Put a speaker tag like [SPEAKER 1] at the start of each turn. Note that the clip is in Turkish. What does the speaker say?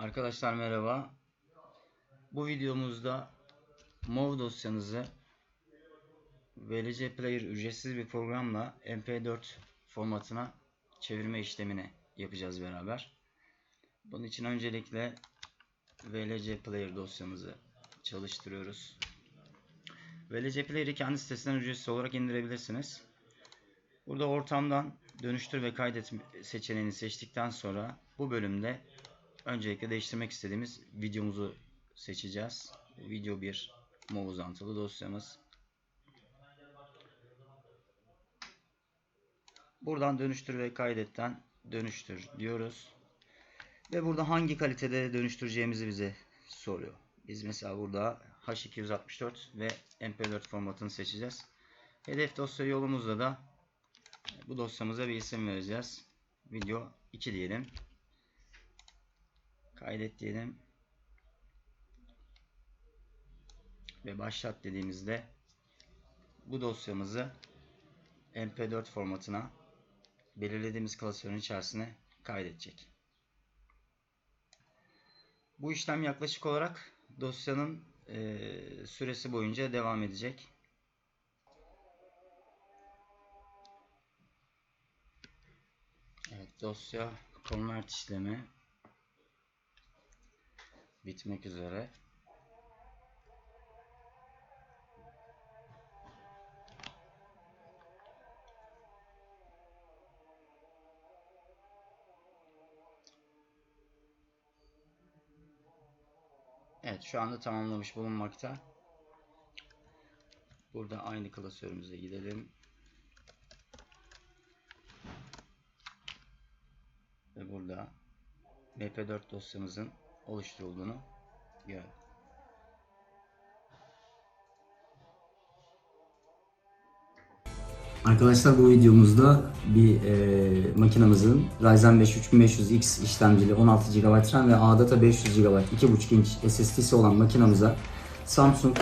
[SPEAKER 1] Arkadaşlar merhaba. Bu videomuzda MOV dosyanızı VLC Player ücretsiz bir programla MP4 formatına çevirme işlemini yapacağız beraber. Bunun için öncelikle VLC Player dosyamızı çalıştırıyoruz. VLC Player'i kendi sitesinden ücretsiz olarak indirebilirsiniz. Burada ortamdan dönüştür ve kaydet seçeneğini seçtikten sonra bu bölümde öncelikle değiştirmek istediğimiz videomuzu seçeceğiz. Video 1 MOV uzantılı dosyamız. Buradan dönüştür ve kaydetten dönüştür diyoruz. Ve burada hangi kalitede dönüştüreceğimizi bize soruyor. Biz mesela burada H264 ve MP4 formatını seçeceğiz. Hedef dosya yolumuzda da bu dosyamıza bir isim vereceğiz. Video 2 diyelim. Kaydet diyelim. Ve başlat dediğimizde bu dosyamızı MP4 formatına belirlediğimiz klasörün içerisine kaydedecek. Bu işlem yaklaşık olarak dosyanın eee, süresi boyunca devam edecek. Evet dosya convert işlemi bitmek üzere. Evet şu anda tamamlamış bulunmakta. Burada aynı klasörümüze gidelim. Ve burada mp4 dosyamızın oluşturulduğunu gör.
[SPEAKER 2] Arkadaşlar bu videomuzda bir e, makinamızın Ryzen 5 3500X işlemcili 16 GB RAM ve ADATA 500 GB 2.5 inç SSD'si olan makinamıza Samsung